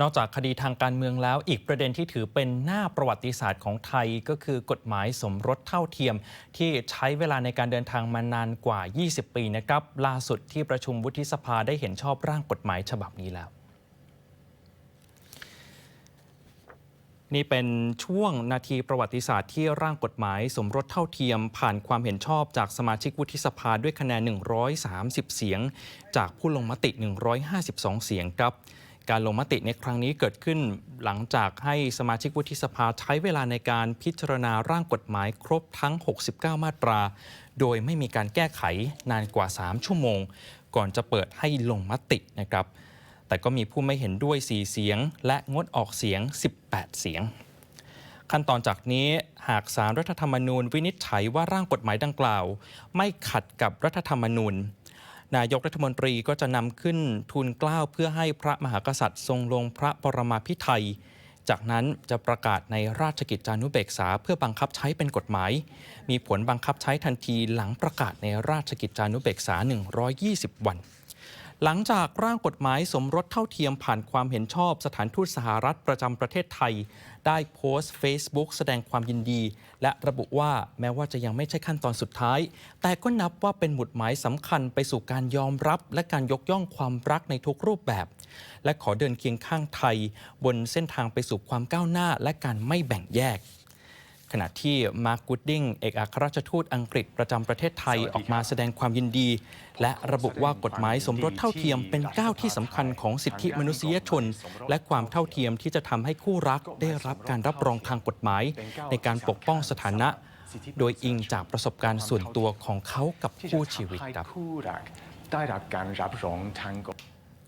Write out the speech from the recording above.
นอกจากคดีทางการเมืองแล้ว อีกประเด็นที่ถือเป็นหน้าประวัติศาสตร์ของไทยก็คือกฎหมายสมรสเท่าเทียม ที่ใช้เวลาในการเดินทางมานานกว่า 20 ปีนะครับล่าสุดที่ประชุมวุฒิสภาได้เห็นชอบร่างกฎหมายฉบับนี้แล้วนี่เป็นช่วงนาทีประวัติศาสตร์ที่ร่างกฎหมายสมรสเท่าเทียม ผ่านความเห็นชอบจากสมาชิกวุฒิสภาด้วยคะแนน 130 เสียง จากผู้ลงมติ 152 เสียงครับ การลงมติในครั้งนี้เกิดขึ้นหลังจากให้สมาชิกวุฒิสภาใช้เวลาในการพิจารณาร่างกฎหมายครบทั้ง 69 มาตรา โดยไม่มีการแก้ไขนานกว่า 3 ชั่วโมง ก่อนจะเปิดให้ลงมตินะครับ แต่ก็มีผู้ไม่เห็นด้วย 4 เสียง และงดออกเสียง 18 เสียง ขั้นตอนจากนี้หากสารรัฐธรรมนูญวินิจฉัยว่าร่างกฎหมายดังกล่าว ไม่ขัดกับรัฐธรรมนูญ นายกรัฐมนตรีก็จะนำขึ้นทูลเกล้าเพื่อให้พระมหากษัตริย์ทรงลงพระปรมาภิไธยจากนั้นจะประกาศในราชกิจจานุเบกษาเพื่อบังคับใช้เป็นกฎหมาย มีผลบังคับใช้ทันทีหลังประกาศในราชกิจจานุเบกษา 120 วัน หลังจากร่างกฎหมายสมรสเท่าเทียมผ่านความเห็นชอบสถานทูตสหรัฐประจำประเทศไทย ได้โพสต์ Facebook แสดงความยินดี และระบุว่าแม้ว่าจะยังไม่ใช่ขั้นตอนสุดท้าย แต่ก็นับว่าเป็นหมุดหมายสำคัญไปสู่การยอมรับ และการยกย่องความรักในทุกรูปแบบ และขอเดินเคียงข้างไทย บนเส้นทางไปสู่ความก้าวหน้าและการไม่แบ่งแยก ขณะที่มาร์กกูดดิ้งเอกอัครราชทูตอังกฤษประจำประเทศไทยออกมาแสดงความยินดี และระบุว่ากฎหมายสมรสเท่าเทียมเป็นก้าวที่สำคัญของสิทธิมนุษยชน และความเท่าเทียมที่จะทำให้คู่รักได้รับการรับรองทางกฎหมาย ในการปกป้องสถานะ โดยอิงจากประสบการณ์ส่วนตัวของเขากับคู่ชีวิตครับคู่รักได้รับการรับรองทางกฎ